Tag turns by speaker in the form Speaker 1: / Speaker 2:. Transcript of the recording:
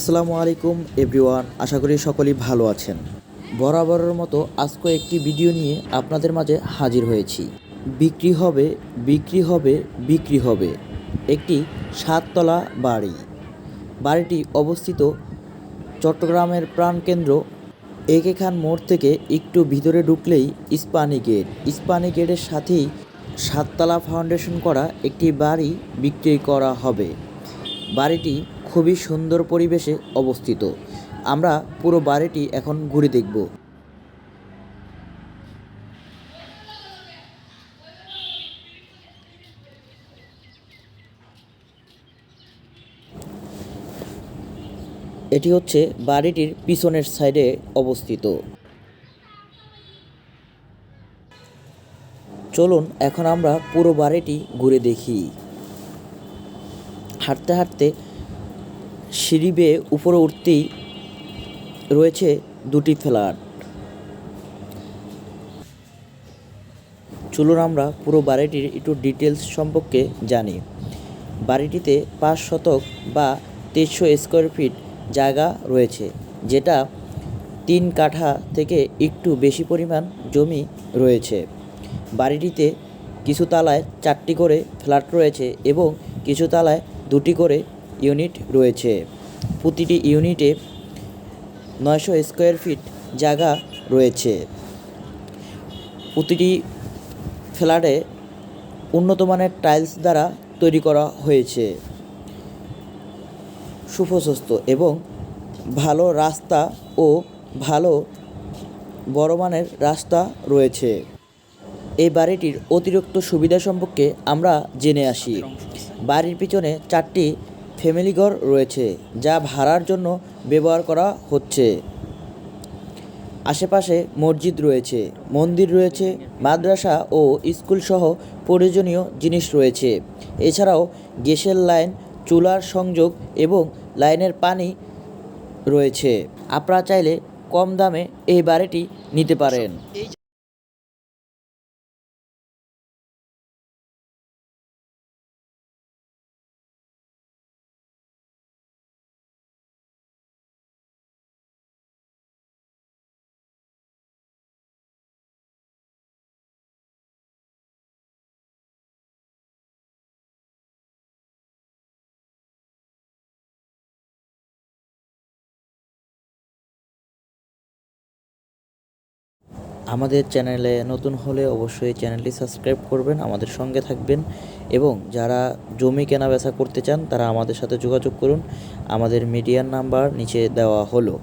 Speaker 1: আসসালামু আলাইকুম, এভরিওয়ান। আশা করি সকলেই ভালো আছেন। বরাবরের মতো আজকে একটি ভিডিও নিয়ে আপনাদের মাঝে হাজির হয়েছি। বিক্রি হবে বিক্রি হবে বিক্রি হবে। একটি সাততলা বাড়ি। বাড়িটি অবস্থিত চট্টগ্রামের প্রাণকেন্দ্র একে খান মোড় থেকে একটু ভিতরে ঢুকলেই ইস্পানি গেট। ইস্পানি গেটের সাথেই সাততলা ফাউন্ডেশন করা একটি বাড়ি বিক্রি করা হবে। বাড়িটি খুবই সুন্দর পরিবেশে অবস্থিত। আমরা পুরো বাড়িটি এখন ঘুরে দেখব। এটি হচ্ছে বাড়িটির পিছনের সাইডে অবস্থিত। চলুন এখন আমরা পুরো বাড়িটি ঘুরে দেখি। হাঁটতে হাঁটতে সিঁড়ি বেয়ে উপরে উঠতেই রয়েছে দুটি ফ্ল্যাট। চলুন আমরা পুরো বাড়িটির একটু ডিটেলস সম্পর্কে জানি। বাড়িটিতে পাঁচ শতক বা তেইশশো স্কোয়ার ফিট জায়গা রয়েছে, যেটা তিন কাঠা থেকে একটু বেশি পরিমাণ জমি রয়েছে। বাড়িটিতে কিছু তালায় চারটি করে ফ্ল্যাট রয়েছে এবং কিছু তালায় দুটি করে ইউনিট রয়েছে। প্রতিটি ইউনিটে নয়শো স্কোয়ার ফিট জায়গা রয়েছে। প্রতিটি ফ্ল্যাটে উন্নত মানের টাইলস দ্বারা তৈরি করা হয়েছে। সুপ্রশস্ত এবং ভালো রাস্তা ও ভালো বড় মানের রাস্তা রয়েছে। এই বাড়িটির অতিরিক্ত সুবিধা সম্পর্কে আমরা জেনে আসি। বাড়ির পিছনে চারটি ফ্যামিলি ঘর রয়েছে, যা ভাড়ার জন্য ব্যবহার করা হচ্ছে। আশেপাশে মসজিদ রয়েছে, মন্দির রয়েছে, মাদ্রাসা ও স্কুল সহ প্রয়োজনীয় জিনিস রয়েছে। এছাড়াও গ্যাসের লাইন, চুলার সংযোগ এবং লাইনের পানি রয়েছে। আপনারা চাইলে কম দামে এই বাড়িটি নিতে পারেন। আমাদের চ্যানেলে নতুন হলে অবশ্যই চ্যানেলটি সাবস্ক্রাইব করবেন, আমাদের সঙ্গে থাকবেন এবং যারা জমি কেনা বেচা করতে চান তারা আমাদের সাথে যোগাযোগ করুন। আমাদের মিডিয়ার নাম্বার নিচে দেওয়া হলো।